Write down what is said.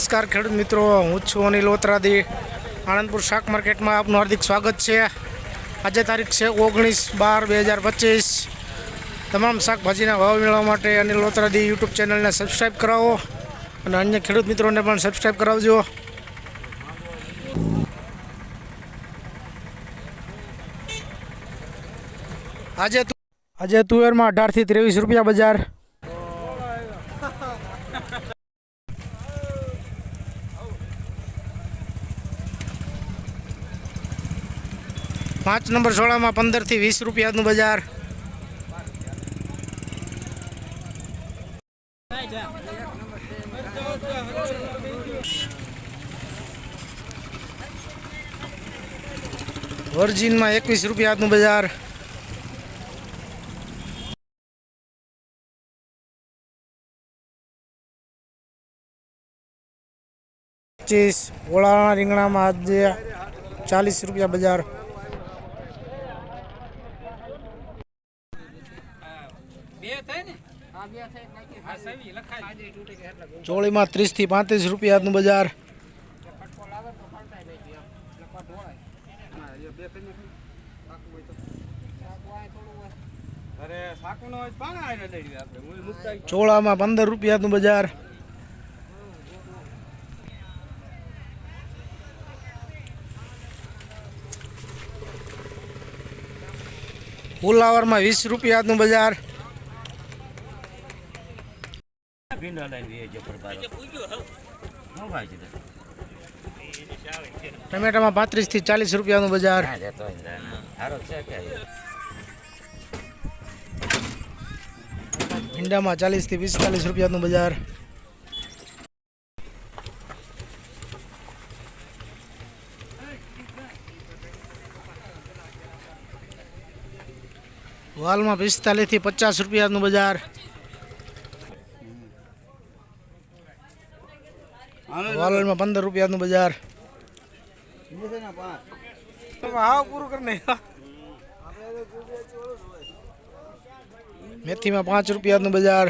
નમસ્કાર ખેડૂત મિત્રો, હું છું અનિલ ઓત્રાદી. આણંદપુર શાક માર્કેટમાં આપનું હાર્દિક સ્વાગત છે. આજે તારીખ છે ઓગણીસ બાર બે હજાર પચીસ. તમામ શાકભાજીના ભાવ મેળવવા માટે અનિલ ઓત્રાદી યુટ્યુબ ચેનલને સબસ્ક્રાઈબ કરાવો અને અન્ય ખેડૂત મિત્રોને પણ સબસ્ક્રાઈબ કરાવજો. આજે આજે તુવેરમાં અઢારથી ત્રેવીસ રૂપિયા બજાર પાંચ નંબર સોળામાં પંદરથી વીસ રૂપિયાનું બજાર. વર્જિનમાં એકવીસ રૂપિયાનું બજાર. પચીસ ઓળાના રીંગણામાં આજે ચાલીસ રૂપિયા બજાર. ચોળીમાં ત્રીસથી પાંત્રીસ રૂપિયાનું બજાર. ચોળામાં પંદર રૂપિયાનું બજાર. ફુલાવરમાં વીસ રૂપિયાનું બજાર. ભીંડા લઈને જે પરબારો હું ભાઈ છે ટમેટામાં પાંત્રીસથી ચાલીસ રૂપિયાનું બજાર. ભીંડામાં ચાલીસથી પિસ્તાલીસ રૂપિયાનું બજાર. વાલમાં પિસ્તાલીસથી પચાસ રૂપિયાનું બજાર. વાલમાં પંદર રૂપિયાનું બજાર. હા પૂરું કરી મેથીમાં પાંચ રૂપિયાનું બજાર.